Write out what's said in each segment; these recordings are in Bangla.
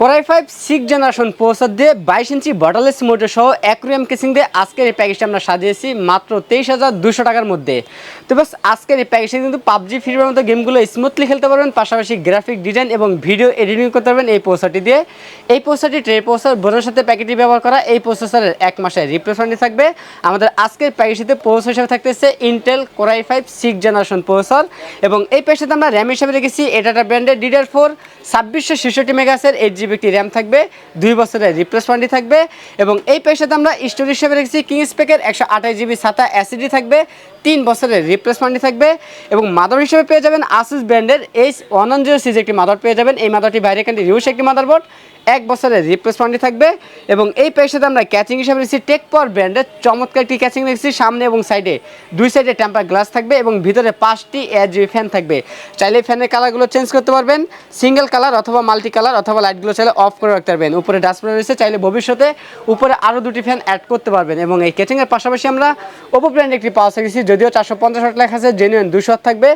কোরাই ফাইভ সিক্স জেনারেশন প্রসাদ দিয়ে বাইশ ইঞ্চি বটলেস মোটর সহ অ্যাকুরিয়াম কেসিং দিয়ে আজকের এই প্যাকেজটা আমরা সাজিয়েছি মাত্র তেইশ হাজার দুশো টাকার মধ্যে। তো বাস আজকের এই প্যাকেজে কিন্তু পাবজি ফ্রি মতো গেমগুলো স্মুথলি খেলতে পারবেন, পাশাপাশি গ্রাফিক ডিজাইন এবং ভিডিও এডিটিং করতে পারবেন এই প্রসারটি দিয়ে। এই প্রসারটি ট্রে প্রসার বোনের সাথে প্যাকেটটি ব্যবহার করা, এই প্রসেসরের এক মাসের রিপ্লেসমেন্টই থাকবে। আমাদের আজকের প্যাকেজটিতে প্রসেসর হিসেবে থাকতেছে Intel core i five six generation processor এবং এই প্যাকেজটাতে আমরা র্যাম হিসেবে রেখেছি, এটা ব্র্যান্ডের ডিডার ফোর ছাব্বিশশো ছেষট্টি মেগাসের এইট জিবি একটি র্যাম থাকবে, দুই বছরের রিপ্লেসমেন্টই থাকবে এবং এই প্যাকেজটাতে আমরা স্টোরেজ হিসেবে রেখেছি কিংস প্যাকের একশো আঠাশ জিবি সাতা অ্যাসিডি থাকবে, তিন বছরের রিপ্লেসমেন্টই থাকবে এবং মাদার হিসেবে পেয়ে যাবেন আসুস ব্র্যান্ডের এইচ ওয়ান ওয়ান জিরো সিজ একটি মাদার পেয়ে যাবেন। এই মাদারটি বাইরে কান্ট্রি রিউস একটি মাদারবোর্ড এক বছরের রিপ্লেসমেন্টই থাকবে এবং এই প্যাকেজটাতে আমরা ক্যাচিং হিসেবে রেখেছি টেক পাওয়ার ব্র্যান্ডের চমৎকার একটি ক্যাচিং রেখেছি, সামনে এবং সাইডে দুই সাইডে টেম্পার গ্লাস থাকবে এবং ভিতরে পাঁচটি এয়ার জিবি ফ্যান থাকবে। চাইলে ফ্যানের কালারগুলো চেঞ্জ করতে পারবেন সিঙ্গেল কালার অথবা মাল্টি কালার অথবা লাইটগুলো চাইলে অফ করে রাখতে পারবেন। উপরে ডাস্টবিন রয়েছে, চাইলে ভবিষ্যতে উপরে আরও দুটি ফ্যান অ্যাড করতে পারবেন এবং এই ক্যাচিংয়ের পাশাপাশি আমরা ওপো ব্র্যান্ড একটি পাওয়া রেখেছি, যদিও চারশো পঞ্চাশ ওয়াট লেখা আছে জেনুইন দুশো থাকবে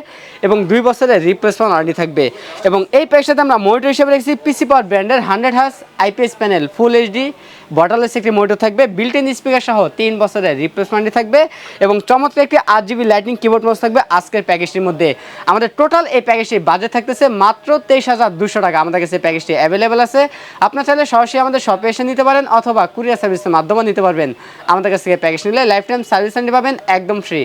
এবং দুই বছরের রিপ্লেসমেন্ট ওয়ারেন্টি থাকবে। এবং এই প্যাকেজটাতে আমরা মনিটর হিসেবে রেখেছি পিসি পাওয়ার ব্র্যান্ডের হান্ড্রেড হাস আইপিএস প্যানেল ফুল এইচডি বটলেস একটি মনিটর থাকবে বিল্ট ইন স্পিকার সহ তিন বছরের রিপ্লেসমেন্টই থাকবে এবং চমৎকার একটি আট জিবি লাইটিং কিবোর্ড মাউস থাকবে আজকের প্যাকেজটির মধ্যে। আমাদের টোটাল এই প্যাকেজটি বাজেট থাকতেছে মাত্র তেইশ হাজার দুশো টাকা। আমাদের কাছে প্যাকেজটি অ্যাভেলেবেল আছে। আপনার চাইলে সরাসরি আমাদের শপে এসে নিতে পারেন অথবা কুরিয়ার সার্ভিসের মাধ্যমে নিতে পারবেন। আমাদের কাছ থেকে প্যাকেজ নিলে লাইফ টাইম সার্ভিস পাবেন, একদম ফ্রি